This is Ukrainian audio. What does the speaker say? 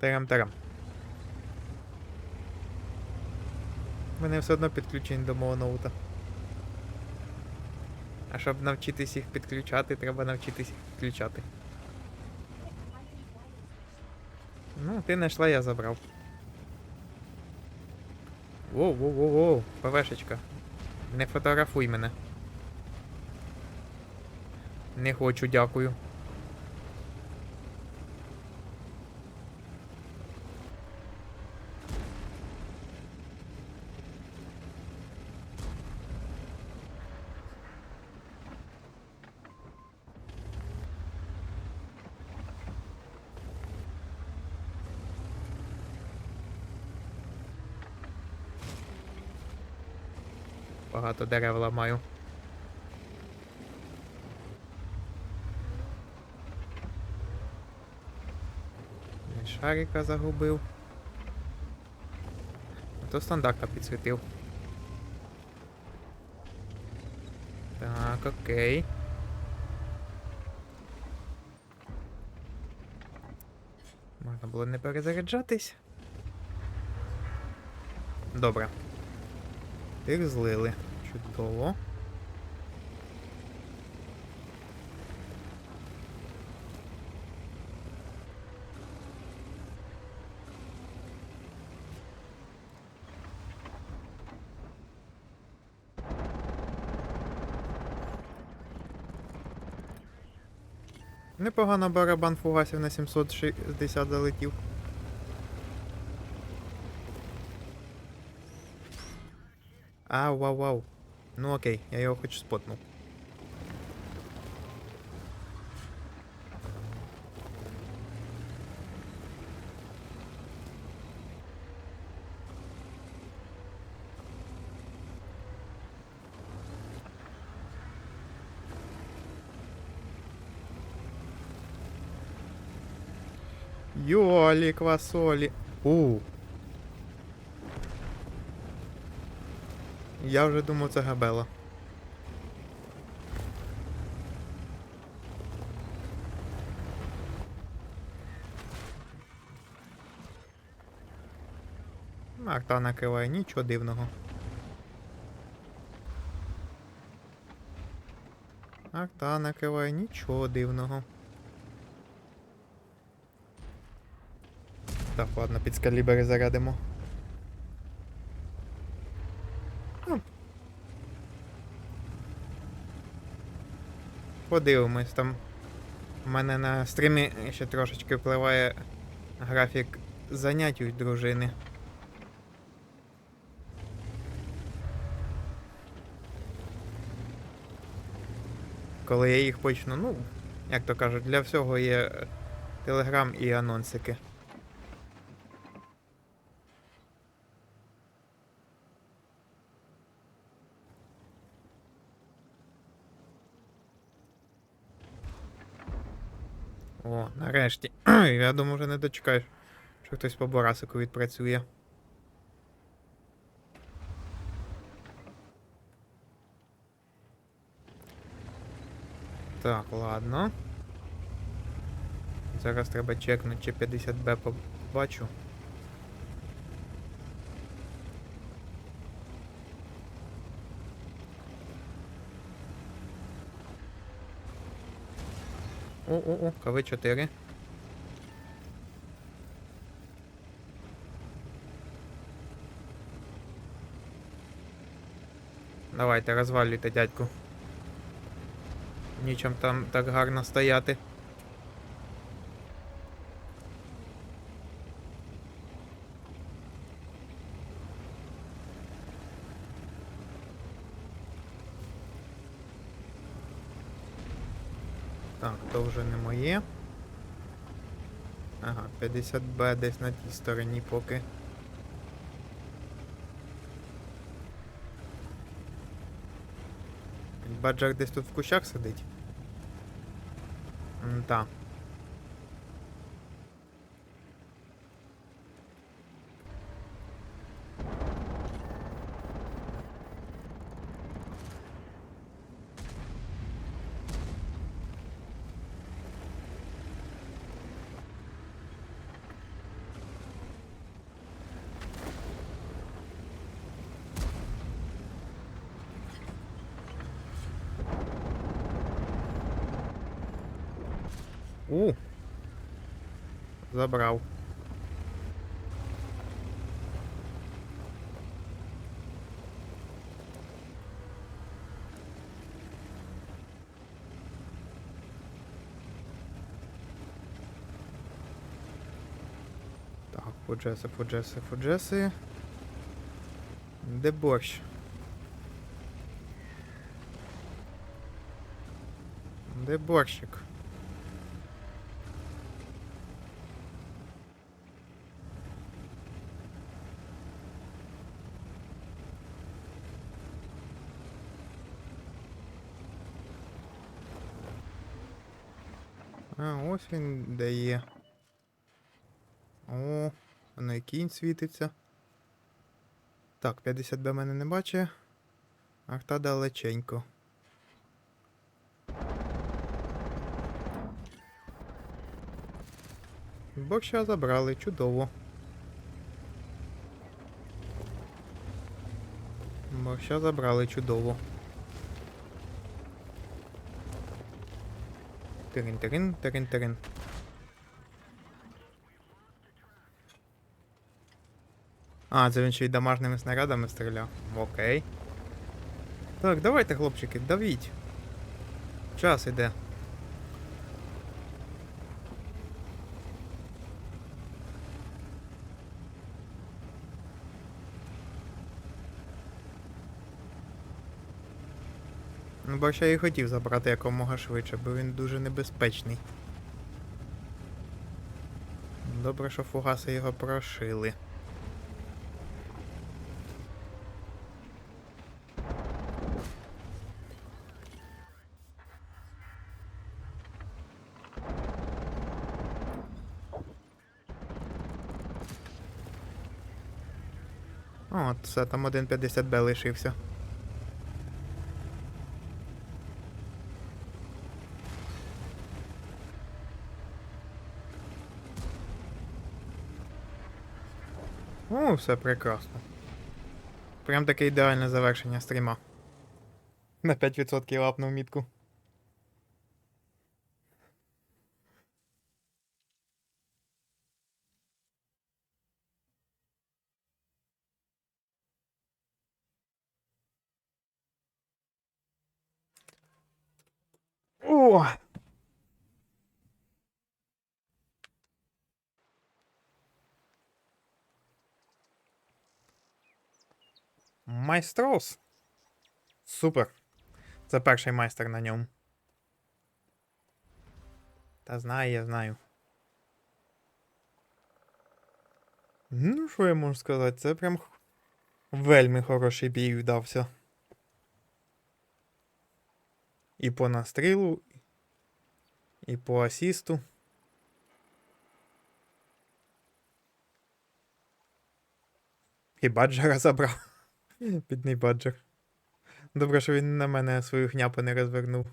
Терам-терам. Вони все одно підключені до мого ноута. А щоб навчитись їх підключати, треба навчитись їх підключати. Ну, ти знайшла, я забрав. Воу, воу, воу, воу, ПВшечка. Не фотографуй мене. Не хочу, дякую. Багато дерев ламаю. Шарика загубив. А то стандарта підсвітив. Так, окей. Можна було не перезаряджатись. Добре. Тих злили. Чудово. Непогано барабан фугасів на 760 залетів. Ау, вау, вау. Ну окей, я його хоч спотнув. Йолі, квасолі. У. Я вже думав, це габела. Арта накриває, нічого дивного. Арта накриває, нічого дивного. Так, ладно, під скалібери зарядимо. Подивимось там. У мене на стрімі ще трошечки впливає графік занять у дружини. Коли я їх почну, ну, як то кажуть, для всього є телеграм і анонсики. О, нарешті. Я думаю, вже не дочекаєш, що хтось по Борасику відпрацює. Так, ладно. Зараз треба чекнути, чи 50Б побачу. О-о-о, КВ-4. Давайте, розвалюйте, дядьку. Нічим там так гарно стояти. Так, то вже не моє. Ага, 50Б десь на тій стороні поки. Баджар десь тут в кущах сидить. Так. У. Забрав. Так, фуджеси, фуджеси, фуджеси. Де борщ? Де борщик? А, ось він де є. О, воно і кінь світиться. Так, 50 до мене не бачить. Арта далеченько. Борща забрали, чудово. Борща забрали, чудово. Тирин-тирин, тирин-тирин. А, це він ще й дамажними снарядами стріляв. Окей. Так, давайте, хлопчики, давіть. Час іде. Ну, бо ще і хотів забрати якомога швидше, бо він дуже небезпечний. Добре, що фугаси його прошили. О, все, там 1.50Б лишився. О, все прекрасно. Прям таке ідеальне завершення стріма. На 5% лапнув мітку. О! Майстрос. Супер. Це перший майстер на ньому. Та знаю, я знаю. Ну, що я можу сказати? Це прям х- вельми хороший бій вдався. І по настрілу, і по асісту. І баджера забрав. Бідний баджер. Добре, що він на мене свою гняпу не розвернув.